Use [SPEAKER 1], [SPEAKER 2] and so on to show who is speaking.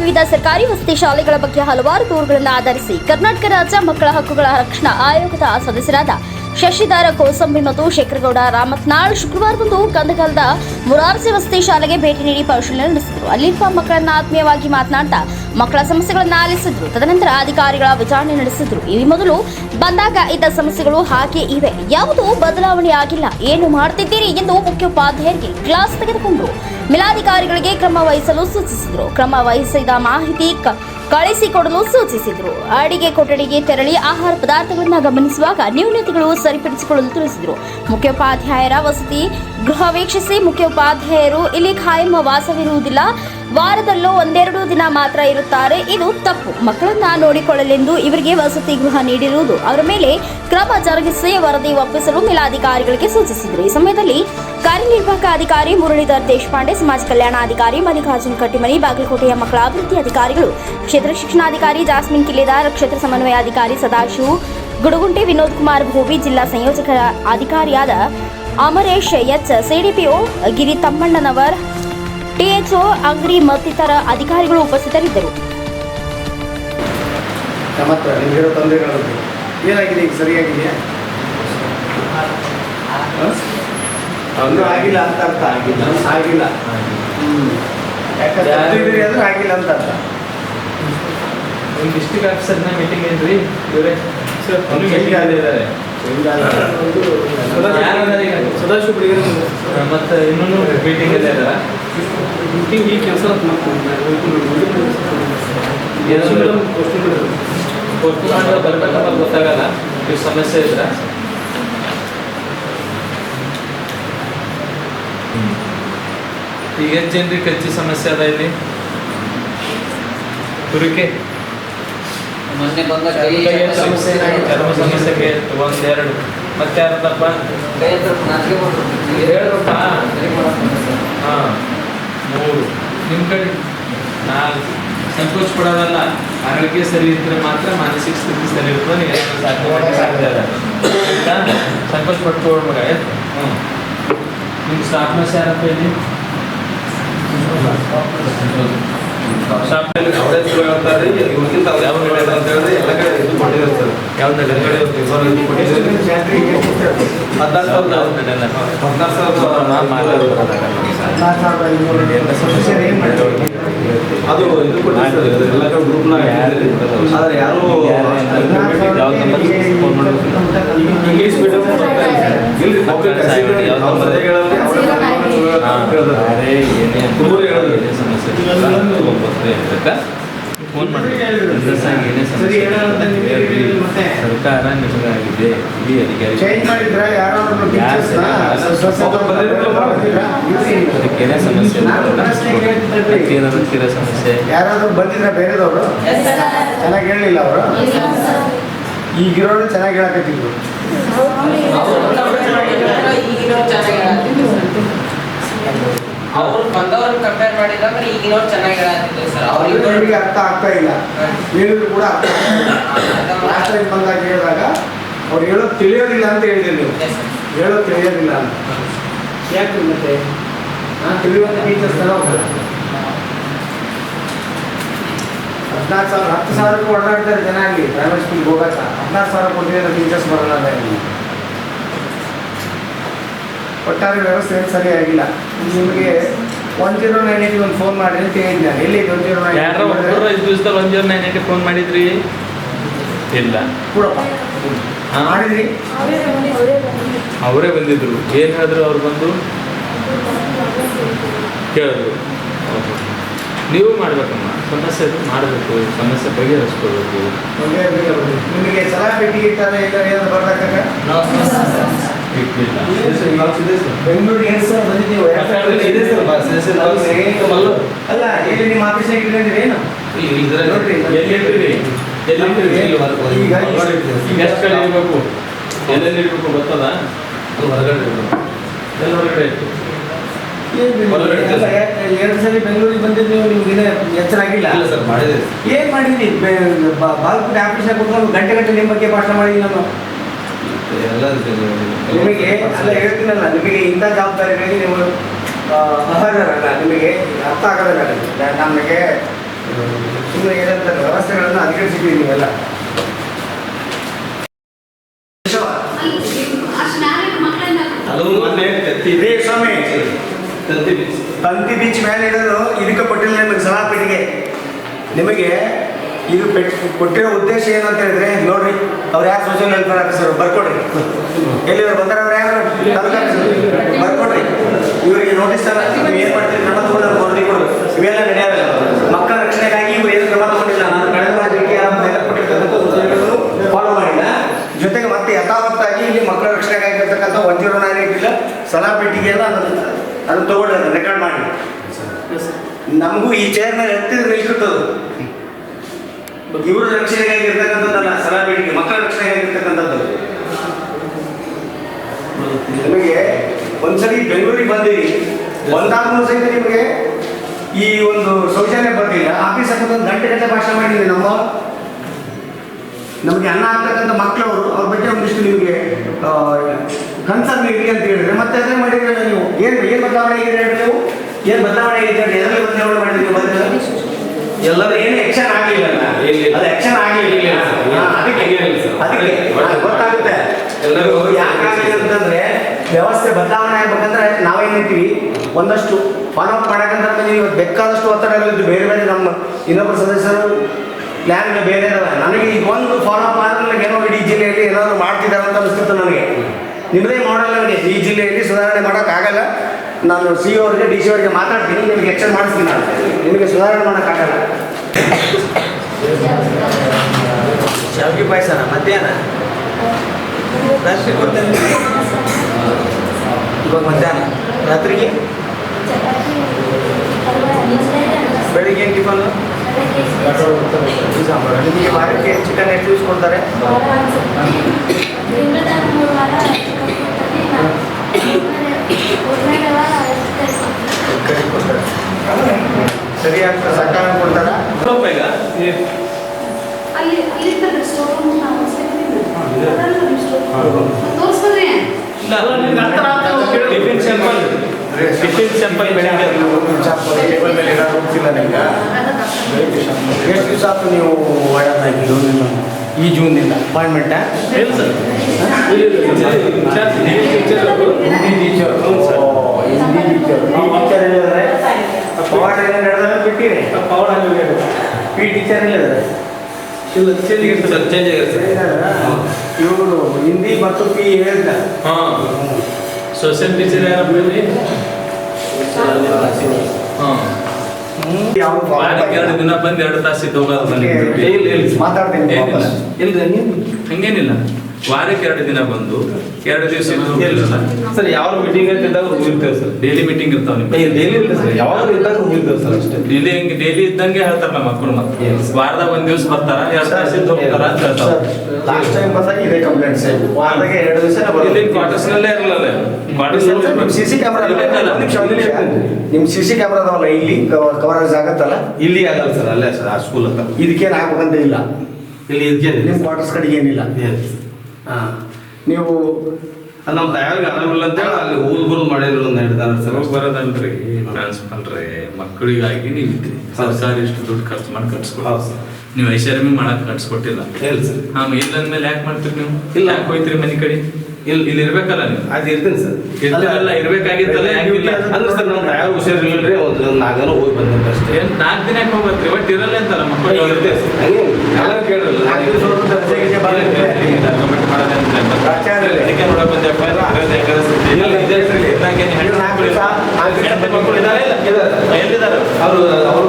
[SPEAKER 1] ವಿವಿಧ ಸರ್ಕಾರಿ ವಸತಿ ಶಾಲೆಗಳ ಬಗ್ಗೆ ಹಲವಾರು ದೂರುಗಳನ್ನು ಆಧರಿಸಿ ಕರ್ನಾಟಕ ರಾಜ್ಯ ಮಕ್ಕಳ ಹಕ್ಕುಗಳ ರಕ್ಷಣಾ ಆಯೋಗದ ಸದಸ್ಯರಾದ ಶಶಿಧರ ಕೋಸಂಬಿ ಮತ್ತು ಶೇಖರಗೌಡ ರಾಮತ್ನಾಳ್ ಶುಕ್ರವಾರದಂದು ಕಂದಗಲ್ದ ಮುರಾರ್ಜಿ ವಸತಿ ಶಾಲೆಗೆ ಭೇಟಿ ನೀಡಿ ಪರಿಶೀಲನೆ ನಡೆಸಿದರು. ಅಲ್ಲಿರುವ ಮಕ್ಕಳನ್ನ ಆತ್ಮೀಯವಾಗಿ ಮಾತನಾಡ್ತಾ ಮಕ್ಕಳ ಸಮಸ್ಯೆಗಳನ್ನು ಆಲಿಸಿದ್ರು. ತದನಂತರ ಅಧಿಕಾರಿಗಳ ವಿಚಾರಣೆ ನಡೆಸಿದ್ರು. ಈ ಮೊದಲು ಬಂದಾಗ ಇದ್ದ ಸಮಸ್ಯೆಗಳು ಹಾಗೆ ಇವೆ. ಯಾವುದೂ ಬದಲಾವಣೆ ಆಗಿಲ್ಲ. ಏನು ಮಾಡ್ತಿದ್ದೀರಿ ಎಂದು ಮುಖ್ಯೋಪಾಧ್ಯಾಯರಿಗೆ ಕ್ಲಾಸ್ ತೆಗೆದುಕೊಂಡ್ರು. ಮೇಲಾಧಿಕಾರಿಗಳಿಗೆ ಕ್ರಮ ವಹಿಸಲು ಸೂಚಿಸಿದ್ರು. ಕ್ರಮ ವಹಿಸಿದ ಮಾಹಿತಿ ಕಳಿಸಿಕೊಡಲು ಸೂಚಿಸಿದರು. ಅಡಿಗೆ ಕೊಠಡಿಗೆ ತೆರಳಿ ಆಹಾರ ಪದಾರ್ಥಗಳನ್ನು ಗಮನಿಸುವಾಗ ನ್ಯೂನತೆಗಳು ಸರಿಪಡಿಸಿಕೊಳ್ಳಲು ತಿಳಿಸಿದರು. ಮುಖ್ಯೋಪಾಧ್ಯಾಯರ ವಸತಿ ಗೃಹ ವೀಕ್ಷಿಸಿ ಮುಖ್ಯೋಪಾಧ್ಯಾಯರು ಇಲ್ಲಿ ಖಾಯಂ ವಾಸವಿರುವುದಿಲ್ಲ. ವಾರದಲ್ಲೂ ಒಂದೆರಡು ದಿನ ಮಾತ್ರ ಇರುತ್ತಾರೆ. ಇದು ತಪ್ಪು. ಮಕ್ಕಳನ್ನ ನೋಡಿಕೊಳ್ಳಲೆಂದು ಇವರಿಗೆ ವಸತಿ ಗೃಹ ನೀಡಿರುವುದು. ಅವರ ಮೇಲೆ ಕ್ರಮ ಜರುಗಿಸಿ ವರದಿ ಒಪ್ಪಿಸಲು ಮೇಲಾಧಿಕಾರಿಗಳಿಗೆ ಸೂಚಿಸಿದರು. ಈ ಸಮಯದಲ್ಲಿ ಕಾರ್ಯನಿರ್ವಾಹಕ ಅಧಿಕಾರಿ ಮುರಳೀಧರ್ ದೇಶಪಾಂಡೆ, ಸಮಾಜ ಕಲ್ಯಾಣಾಧಿಕಾರಿ ಮಲ್ಲಿಕಾರ್ಜುನ್ ಕಟ್ಟಿಮನಿ, ಬಾಗಲಕೋಟೆಯ ಮಕ್ಕಳ ಅಭಿವೃದ್ಧಿ ಅಧಿಕಾರಿಗಳು, ಕ್ಷೇತ್ರ ಶಿಕ್ಷಣಾಧಿಕಾರಿ ಜಾಸ್ಮಿನ್ ಕಿಲೇದಾರ್ ಕ್ಷೇತ್ರ ಸಮನ್ವಯಾಧಿಕಾರಿ ಸದಾಶಿವ್, ಗುಡುಗುಂಟೆ ವಿನೋದ್ ಕುಮಾರ್ ಭೋವಿ, ಜಿಲ್ಲಾ ಸಂಯೋಜಕ ಅಧಿಕಾರಿಯಾದ Amaresh H CDPO Giri Tammannanavar THO Angadi ಮತ್ತಿತರ ಅಧಿಕಾರಿಗಳು ಉಪಸ್ಥಿತರಿದ್ದರು.
[SPEAKER 2] ನಮ್ಮ ಹತ್ರ ನಿಮಗಿರೋ ತೊಂದರೆಗಳ ಬಗ್ಗೆ ಏನಾಗಿದೆ ಈಗ ಸರಿಯಾಗಿದೆಯಾ? ಇನ್ನೂ ಆಗಿಲ್ಲ ಅಂತ ಅರ್ಥ. ಆಗಿಲ್ಲ. ಆಗಿಲ್ಲ. ಹ್ಮ್. ಯಾಕಂದ್ರೆ ಅಂದ್ರೆ ಆಗಿಲ್ಲ ಅಂತ ಅರ್ಥ.
[SPEAKER 3] ಡಿಸ್ಟ್ರಿಕ್ಟ್ ಆಫೀಸರ್ನ ಮೀಟಿಂಗ್ ಏನ್ರಿ? ಇವರೇ?
[SPEAKER 2] ಸರ್,
[SPEAKER 3] ಒಂದು ಮೀಟಿಂಗ್ ಆಗಿದ್ದಾರೆ
[SPEAKER 2] ಸದಾಶಿವ ಬಿಡಿಗರೆ
[SPEAKER 3] ಮತ್ತೆ ಇನ್ನೊಂದು ಮೀಟಿಂಗ್ ಇದೆ ಅಲ್ಲ.
[SPEAKER 2] ಮೀಟಿಂಗ್ ಈ ಕೆಲಸ
[SPEAKER 3] ಕೊಟ್ಟು ಮಾಡಿದ್ರೆ ಬರ್ಬೇಕಂತ ಗೊತ್ತಾಗಲ್ಲ ಈ ಸಮಸ್ಯೆ ಇದ್ರ. ಈಗ ಎಷ್ಟು ಜನರಿಗೆ ಕಚ್ಚಿ ಸಮಸ್ಯೆ ಅದ ಇಲ್ಲಿ? ತುರಿಕೆ
[SPEAKER 4] ಮೊನ್ನೆ ಬಂದ
[SPEAKER 3] ಸಮಸ್ಯೆ ಚರ್ಮ ಸಮಸ್ಯೆ ಒಂದು ಎತ್ತು ಒಂದ್ ಎರಡು ಮತ್ತೆ ಯಾರದಪ್ಪ? ಹೇಳ್ರಪ್ಪ ಹಾ. ಮೂರು ನಿಮ್ಮ ಕಡೆ? ನಾಲ್ಕು ಸಂಕೋಚ ಪಡೋದಲ್ಲ ಆರೋಗ್ಯ ಸರಿ ಇದ್ರೆ ಮಾತ್ರ ಮಾನಸಿಕ ಸ್ಥಿತಿ ಸರಿ ಇರ್ತದೆ ಸಾಧ್ಯ ಆಯ್ತಾ? ಸಂಕೋಚ ಪಟ್ಕೊಳ್ಳ ಮಗ ಹ್ಞೂ ನಿಮ್ಮ ಸ್ಟಾಫ್ ನರ್ಸ್ ಯಾರಪ್ಪ ಇಲ್ಲಿ ಸ್ಟಾಫ್
[SPEAKER 5] ಅವರೇ ಇವ್ರಿಗಿಂತ ಅವ್ರು ಯಾವ ಹೇಳ್ತಾರೆ ಅಂತ ಹೇಳಿದ್ರೆ ಎಲ್ಲ ಕಡೆ ಇದು ಸರ್
[SPEAKER 3] ಯಾವ್ದು
[SPEAKER 5] ಕಡೆ ಅದು ಇದು ಸರ್ ಎಲ್ಲ ಕಡೆ ಗ್ರೂಪ್ನಾಗ ಆದ್ರೆ ಯಾರು ಇಂಗ್ಲೀಷ್ ಮೀಡಿಯಂ ಇಲ್ಲಿ. ಹೇಳಿದ್ರು
[SPEAKER 3] ಏನೇ
[SPEAKER 2] ಸರಿ, ಮತ್ತೆ?
[SPEAKER 3] ಸರ್ಕಾರ ನಿಮಗಾಗಿದೆ. ಇಡೀ ಅಧಿಕಾರಿ
[SPEAKER 2] ಚೇಂಜ್ ಮಾಡಿದ್ರ? ಯಾರಾದ್ರೂ ಟೀಚರ್ಸ್ನ
[SPEAKER 3] ಅದಕ್ಕೇನೇ ಸಮಸ್ಯೆ ಏನಾದ್ರು ತೀರ ಸಮಸ್ಯೆ?
[SPEAKER 2] ಯಾರಾದ್ರೂ ಬಂದಿದ್ರ ಬೇರೆದವರು? ಚೆನ್ನಾಗಿ ಹೇಳಲಿಲ್ಲ ಅವರು? ಈಗಿರೋರು ಚೆನ್ನಾಗಿ ಹೇಳಕತ್ತಿದ್ರು.
[SPEAKER 4] ಕಂಪೇರ್ ಮಾಡಿದ್ರೆ ಈಗಿನವ್ರು ಚೆನ್ನಾಗಿ ಹೇಳತ್ತಿದ್ರು ಸರ್. ಅವ್ರಿಗೆ
[SPEAKER 2] ಅವ್ರಿಗೆ ಅರ್ಥ ಆಗ್ತಾ ಇಲ್ಲ. ಹೇಳಿದ್ರು ಕೂಡ ಅರ್ಥ ಲಾಸ್ಟ್ ಟೈಮ್ ಬಂದಾಗ ಹೇಳಿದಾಗ ಅವ್ರು ಹೇಳೋದು ತಿಳಿಯೋದಿಲ್ಲ ಅಂತ ಹೇಳಿದ್ರಿ ನೀವು. ಹೇಳೋದು ತಿಳಿಯೋದಿಲ್ಲ ಅಂತ. ಯಾಕೆ ಮತ್ತೆ? ನಾನು ತಿಳಿಯುವಂಥ ಟೀಚರ್ಸ್ ತರ ಹೋಗಲ್ಲ ಹದಿನಾರು ಸಾವಿರ ಹತ್ತು ಸಾವಿರಕ್ಕೂ ಓಡಾಡ್ತಾರೆ ಜನ ಅಲ್ಲಿ ಪ್ರೈವೇಟ್ ಸ್ಕೂಲ್ಗೆ ಹೋಗಕ್ಕ. ಹದಿನಾರು ಸಾವಿರ ಕೊಟ್ಟಿದ್ರೆ ಟೀಚರ್ಸ್ ಬರಲ್ಲ ಅಂತ ಹೇಳಿ. ಒಟ್ಟಾರೆ ವ್ಯವಸ್ಥೆ ಏನು ಸರಿಯಾಗಿಲ್ಲ ನಿಮಗೆ ಒನ್ ಜೀರೋ ನೈನ್ ಏಯ್ಟಿ ಒಂದು ಫೋನ್ ಮಾಡಿ ಅಂತ ಹೇಳಿದ್ದೆ ನಾನು. ಎಲ್ಲಿ ಒನ್ ಜೀರೋ
[SPEAKER 3] ಯಾರೋ ಒಬ್ಬರು
[SPEAKER 2] ನೈನ್
[SPEAKER 3] ಐದು ದಿವಸದಲ್ಲಿ ಒನ್ ಜೀರೋ ನೈನ್ ಫೋನ್ ಮಾಡಿದ್ರಿ? ಇಲ್ಲ.
[SPEAKER 2] ಕೂಡಪ್ಪ.
[SPEAKER 3] ಹಾ?
[SPEAKER 2] ಮಾಡಿದ್ರಿ?
[SPEAKER 3] ಅವರೇ ಬಂದಿದ್ರು. ಏನು ಹೇಳಿದ್ರು ಅವ್ರು ಬಂದು? ಕೇಳಿದ್ರು. ನೀವು ಮಾಡಬೇಕಮ್ಮ. ಸಮಸ್ಯೆ ಅದು ಮಾಡಬೇಕು. ಸಮಸ್ಯೆ ಬಗೆಹರಿಸ್ಕೊಳ್ಬೇಕು.
[SPEAKER 2] ನಿಮಗೆ ಸಲಹೆ ಪೆಟ್ಟಿಗೆ ಇಟ್ಟಾರೆ ಇಲ್ಲ ಏನಾದ್ರು ಬೆಂಗಳೂರಿಗೆ ಏನು ಸರ್ ಬಂದಿದ್ದೀವಿ?
[SPEAKER 5] ಇದೆ ಸರ್ ಬಸ್.
[SPEAKER 2] ಅಲ್ಲ ನಿಮ್ಮ ಇಟ್ಕೊಂಡಿರಿ ಏನು? ನೋಡ್ರಿ. ಈಗ
[SPEAKER 3] ಈಗ ಎಷ್ಟು ಕಡೆ ಇರಬೇಕು? ಎಲ್ಲೆಲ್ಲಿ ಇರಬೇಕು ಗೊತ್ತದ
[SPEAKER 5] ಅದು ಹೊರಗಡೆ ಇರೋದು.
[SPEAKER 3] ಎಲ್ಲ ಹೊರಗಡೆ ಇತ್ತು?
[SPEAKER 2] ಅಲ್ಲ, ಯಾಕೆ ಎರಡು ಬೆಂಗಳೂರಿಗೆ ಬಂದಿದ್ದು ನೀವು ನಿಮ್ಗೆ ಇನ್ನೂ ಎಚ್ಚರ ಆಗಿಲ್ಲ?
[SPEAKER 5] ಸರ್
[SPEAKER 2] ಏನು ಮಾಡಿದ್ರಿ? ಕೂತ್ಕೊಂಡು ಗಂಟೆ ಗಂಟೆ ನಿಮ್ಮ ಬಗ್ಗೆ ಭಾಷಣ ಮಾಡಿದ್ವಿ ನಾನು.
[SPEAKER 5] ಎಲ್ಲ
[SPEAKER 2] ನಿಮಗೆ ಅಲ್ಲ ಹೇಳ್ತೀನಲ್ಲ ನಿಮಗೆ ಇಂಥ ಜವಾಬ್ದಾರಿಗಳಿಗೆ ನೀವು ಅರ್ಹರಲ್ಲ ನಿಮಗೆ ಅರ್ಥ ಆಗೋದಿಲ್ಲ ನಿಮಗೆ. ನಮಗೆ ಸುಮ್ಮನೆ ಏನಂತ ವ್ಯವಸ್ಥೆಗಳನ್ನು ಅಧಿಕರಿಸಿದ್ದೀವಿ ನೀವೆಲ್ಲ ಇದೇ ಸ್ವಾಮಿ
[SPEAKER 5] ತತ್ತಿ ಬೀಚ್.
[SPEAKER 2] ತಂತಿ ಬೀಚ್ ಮೇಲೆ ಇಡೋದು ಇದಕ್ಕೆ ಕೊಟ್ಟಿಲ್ಲ ನಿಮಗೆ ಸಲಾಪೇಟಿಗೆ ನಿಮಗೆ ಇದು ಕೊಟ್ಟಿರೋ ಉದ್ದೇಶ ಏನು ಅಂತ ಹೇಳಿದ್ರೆ, ನೋಡ್ರಿ, ಅವ್ರು ಯಾರು ಸೋಷಿಯಲ್ ವೆಲ್ಫೇರ್ ಆಫೀಸರ್ ಬರ್ಕೊಡ್ರಿ. ಎಲ್ಲಿ ಬಂದಾರ ಅವ್ರು ಯಾರು ಬರ್ಕೊಡ್ರಿ. ಇವರಿಗೆ ನೋಟಿಸ್ ನೀವು ಏನು ಮಾಡ್ತೀರಿ? ಕ್ರಮ ತಗೊಂಡು ಕೊಡ್ರಿ ಕೊಡು. ಇವೆಲ್ಲ ನಡೆಯಲ್ಲ. ಮಕ್ಕಳ ರಕ್ಷಣೆಗಾಗಿ ಇವರು ಏನು ಕ್ರಮ ತಗೊಂಡಿಲ್ಲ. ನಾನು ಕಳೆದ ರಾಜಕೀಯ ಕೊಟ್ಟಿರ್ತಕ್ಕಂಥ ಫಾಲೋ ಮಾಡಿಲ್ಲ. ಜೊತೆಗೆ ಮತ್ತೆ ಯಥಾವತ್ತಾಗಿ ಇಲ್ಲಿ ಮಕ್ಕಳ ರಕ್ಷಣೆಗಾಗಿರ್ತಕ್ಕಂಥ ಒನ್ ಜೀರೋ ಇಲ್ಲ ಅದನ್ನು ಅದನ್ನು ತಗೊಂಡ್ರೆ ರೆಕಾರ್ಡ್ ಮಾಡಿ. ನಮಗೂ ಈ ಚೇರ್ ಮೇಲೆ ಎತ್ತಿದ್ರೆ ನಿಲ್ಕಿರ್ತದು ಇರ್ತಕ್ಕಂಥದ್ದಲ್ಲ ರಕ್ಷಣೆಗಾಗಿರ್ತಕ್ಕಂಥದ್ದಲ್ಲ ಬೇಡಿಕೆ ಮಕ್ಕಳ ರಕ್ಷಣೆಗಾಗಿರ್ತಕ್ಕಂಥದ್ದು. ನಿಮಗೆ ಒಂದ್ಸರಿ ಬೆಂಗಳೂರಿಗೆ ಬಂದಿರಿ. ಒಂದಾದ್ರೂ ಸಹಿತ ನಿಮಗೆ ಈ ಒಂದು ಶೌಚಾಲಯ ಬರ್ತಿಲ್ಲ ಆಫೀಸ್ ಒಂದು ಗಂಟೆ ಗಂಟೆ ಭಾಷಣ ಮಾಡಿದ್ವಿ ನಮ್ಮ ನಮಗೆ ಅನ್ನ ಆಗ್ತಕ್ಕಂಥ ಮಕ್ಕಳವರು, ಅವ್ರ ಬಗ್ಗೆ ಒಂದಿಷ್ಟು ನಿಮಗೆ ಕನ್ಸರ್ನ್ ಇರಲಿ ಅಂತ ಹೇಳಿದ್ರೆ, ಮತ್ತೆ ಅದೇ ಮಾಡಿದ್ರೆ ನೀವು. ಏನು ಏನು ಬದಲಾವಣೆ ಆಗಿದೆ ಹೇಳಿ ನೀವು? ಏನು ಬದಲಾವಣೆ ಆಗಿದೆ ಹೇಳಿ ಬದಲಾವಣೆ ಮಾಡಿದ್ರಿ ಬಂದಿಲ್ಲ ಎಲ್ಲರೂ ಏನು ಆಕ್ಷನ್
[SPEAKER 5] ಆಗಿಲ್ಲ.
[SPEAKER 2] ಅದು ಆಕ್ಷನ್ ಆಗಲಿಲ್ಲ. ಅದಕ್ಕೆ. ಅದಕ್ಕೆ ಅದು ಗೊತ್ತಾಗುತ್ತೆ.
[SPEAKER 5] ಎಲ್ಲರೂ
[SPEAKER 2] ಯಾಕಂದ್ರೆ ಅಂತಂದ್ರೆ ವ್ಯವಸ್ಥೆ ಬದಲಾವಣೆ ಆಗ್ಬೇಕಂದ್ರೆ ನಾವೇನ್ ಒಂದಷ್ಟು ಫಾಲೋ ಅಪ್ ಮಾಡಕಂದ್ರೆ ನೀವು ಬೇಕಾದಷ್ಟು ಒತ್ತಡಗಳಿದ್ದು ಬೇರೆ ಬೇರೆ ನಮ್ಮ ಇನ್ನೊಬ್ಬರು ಸದಸ್ಯರು ಪ್ಲ್ಯಾನ್ ಬೇರೆ ಇರಲ್ಲ ನನಗೆ ಈಗ ಒಂದು ಫಾಲೋ ಅಪ್ ಆದ್ರೆ ನನಗೆ ಏನೋ ಇಡೀ ಜಿಲ್ಲೆಯಲ್ಲಿ ಏನಾದರೂ ಮಾಡ್ತಿದ್ದಾರೆ ಅಂತ ಅನಿಸ್ತಿತ್ತು ನನಗೆ. ನಿಮ್ಮದೇ ಮಾಡಲ್ಲ ನನಗೆ ಈ ಜಿಲ್ಲೆಯಲ್ಲಿ ಸುಧಾರಣೆ ಮಾಡೋಕ್ಕಾಗಲ್ಲ. ನಾನು ಸಿ ಅವ್ರಿಗೆ ಡಿ ಸಿ ಅವರಿಗೆ ಮಾತಾಡ್ತೀನಿ ನಿಮಗೆ ಎಕ್ಸ್ಚೇಂಜ್ ಮಾಡಿಸ್ತೀನಿ ನಾನು. ನಿಮಗೆ ಸುಧಾರಣೆ ಮಾಡೋಕ್ಕಾಗಲ್ಲ
[SPEAKER 5] ಶಾವಿಗೆ ಪಾಯಸನ ಮಧ್ಯಾಹ್ನ? ರಾತ್ರಿ ಕೊಡ್ತೇನೆ. ಇವಾಗ ಮಧ್ಯಾಹ್ನ? ರಾತ್ರಿಗೆ? ಬೆಳಿಗ್ಗೆ ಏನು ಟಿಫನ್?
[SPEAKER 2] ನಿಮಗೆ ವಾರಕ್ಕೆ ಚಿಕನ್ ಎಷ್ಟು ಯೂಸ್ ಕೊಡ್ತಾರೆ? ಕರಿ ಕೊಡ್ತಾರೆ. ಸರಿಯಾಗಿ ಸಕಾಲ ಕೊಡ್ತಾರಾ?
[SPEAKER 3] ಟಿಫಿನ್ ಸ್ಯಾಂಪಲ್ ಟಿಫಿನ್ ಸ್ಯಾಂಪಲ್ ಬೆಳಿಗ್ಗೆ.
[SPEAKER 2] ಟೇಬಲ್ ಮೇಲೆ ಇರೋದು ಗೊತ್ತಿಲ್ಲ ನಿಮ್ಗೆ? ಎಷ್ಟು ದಿವಸ ಆಯ್ತು ನೀವು ಒಳ್ಳೆದಾಗಿ ಜೂನಿಂದ ಈ ಜೂನ್ನಿಂದ ಅಪಾಯಿಂಟ್ಮೆಂಟಾ ಪಿ ಟೀಚರ್ ಇವರು ಹಿಂದಿ ಮತ್ತು ಪಿ ಹೇಳ್ದ
[SPEAKER 3] ಹಾ. ಸೋಷಿಯಲ್ ಟೀಚರ್ ಯಾರು? ಹಾ ವಾರಕ್ಕೆ ಎರಡು ದಿನ ಬಂದು ಎರಡು ತಾಸು ಹೋಗೋದು ನನಗೆ. ಇಲ್ಲ, ಇಲ್ಲ.
[SPEAKER 2] ಮಾತಾಡ್ತೀನಿ
[SPEAKER 5] ನೀವು
[SPEAKER 3] ಹಂಗೇನಿಲ್ಲ. ವಾರಕ್ಕೆ ಎರಡು ದಿನ ಬಂದು ಎರಡು ದಿವಸ
[SPEAKER 5] ಸರ್ ಯಾವ ಮೀಟಿಂಗ್ ಅಂತ ಇದ್ದಾಗ ಹೋಗಿರ್ತೇವೆ ಸರ್.
[SPEAKER 3] ಡೈಲಿ ಮೀಟಿಂಗ್ ಇರ್ತಾವ ನಿಮ್ಗೆ.
[SPEAKER 5] ಡೈಲಿ ಇಲ್ಲ ಸರ್. ಯಾವಾಗ ಇದ್ದಾಗ ಹೋಗಿರ್ತೇವೆ ಸರ್ ಅಷ್ಟೇ.
[SPEAKER 3] ಡೈಲಿ ಹಿಂಗೆ ಡೈಲಿ ಇದ್ದಂಗೆ ಹೇಳ್ತಾರೆ ನಮ್ಮ ಮಕ್ಕಳು ಮತ್ತೆ.
[SPEAKER 5] ವಾರದ
[SPEAKER 3] ವಾರದಾಗ ಒಂದ್ ದಿವಸ ಬರ್ತಾರ ಎರಡು ತಾಸು ಇದ್ದು ಹೋಗ್ತಾರ ಅಂತ ಹೇಳ್ತಾರೆ
[SPEAKER 2] ಲಾಸ್ಟ್ ಟೈಮ್ ಬಂದಾಗ ಇದೇ ಕಂಪ್ಲೇಂಟ್ ಸರ್ ವಾರದಾಗೆ ಎರಡು ದಿವಸ
[SPEAKER 3] ಇಲ್ಲಿ ಕ್ವಾರ್ಟರ್ಸ್ ನಲ್ಲೇ ಇರಲ್ಲ ಕ್ವಾರ್ಟರ್ಸ್
[SPEAKER 2] ನಿಮ್ ಸಿ ಸಿ ಕ್ಯಾಮ್ರಾ ನಿಮ್ ಸಿ ಸಿ ಕ್ಯಾಮ್ರಾ ಅದಾವಲ್ಲ ಇಲ್ಲಿ ಕವರೇಜ್ ಆಗತ್ತಲ್ಲ?
[SPEAKER 5] ಇಲ್ಲಿ ಆಗಲ್ಲ ಸರ್ ಅಲ್ಲೇ ಸರ್ ಆ ಸ್ಕೂಲ್ ಹತ್ರ.
[SPEAKER 2] ಇದಕ್ಕೇನು ಹಾಕ್ಬೇಕಂತ ಇಲ್ಲ.
[SPEAKER 5] ಇಲ್ಲಿ ಇದಕ್ಕೆ
[SPEAKER 2] ನಿಮ್ ಕ್ವಾರ್ಟರ್ಸ್ ಕಡೆಗೆ ಏನಿಲ್ಲ. ಹಾ. ನೀವು
[SPEAKER 5] ನಮ್ಮ ದಯಾವಿಗೆ ಆರಾಮಿಲ್ಲ ಅಂತ ಹೇಳಿ ಅಲ್ಲಿ ಊರು ಬರೋದು ಮಾಡಿದ್ರು ಒಂದು ಎರಡು ದಿನ ಸರ್
[SPEAKER 3] ಬರೋದಂತ್ರಿ ಟ್ರಾನ್ಸ್ಫಲ್ರಿ ಮಕ್ಕಳಿಗಾಗಿ ನೀವು ಸರ್ ಸರ್ಕಾರ ಇಷ್ಟು ದುಡ್ಡು ಖರ್ಚು ಮಾಡಿ ಕಟ್ಸ್ಕೊಡಿ.
[SPEAKER 5] ಸರ್.
[SPEAKER 3] ನೀವು ಐಷಾರಾಮಿ ಮಾಡಕ್ ಕಟ್ಸ್ಕೊಟ್ಟಿಲ್ಲ.
[SPEAKER 5] ಹೇಳಿ ಸರ್.
[SPEAKER 3] ಹಾಂ ಇಲ್ಲ ಅಂದ್ಮೇಲೆ ಯಾಕೆ ಮಾಡ್ತೀರಿ ನೀವು?
[SPEAKER 5] ಇಲ್ಲ.
[SPEAKER 3] ಯಾಕೆ ಹೋಯ್ತೀರಿ ಮನೆ ಕಡೆ? ಇಲ್ಲಿ ಇಲ್ಲಿ ಇರ್ಬೇಕಲ್ಲ ನೀವು?
[SPEAKER 5] ಅದು ಇರ್ತೀನಿ ಸರ್.
[SPEAKER 3] ಎಲ್ಲ ಇರ್ಬೇಕಾಗಿತ್ತಲ್ಲ, ಹೆಂಗಿಲ್ಲ
[SPEAKER 5] ಅಂದ್ರೆ ಸರ್ ನಮ್ಮ ದಯಾವ ಹುಷಾರಿಲ್ಲ ಒಂದು ನಾಲ್ಕು ಹೋಗಿ ಬಂದಂತ ಅಷ್ಟೇ.
[SPEAKER 3] ಏನು ನಾಲ್ಕು ದಿನ ಯಾಕೆ ಹೋಗ್ಬೇಕ್ರಿ ಒಟ್ಟು ಇರಲ್ಲ ಅಂತಲ್ಲ ಮಕ್ಕಳು?
[SPEAKER 5] ಇರ್ತೀವಿ ಎಲ್ಲ ಕೇಳಿರಲ್ಲ.
[SPEAKER 3] ಅದಕ್ಕೆ ನೋಡಕ್ ಬಂದೆಪ್ಪ, ಮಕ್ಕಳು? ಇದ್ದಾರೆ. ಎಲ್ಲಿದ್ದಾರೆ?
[SPEAKER 5] ಅವರು ಅವರು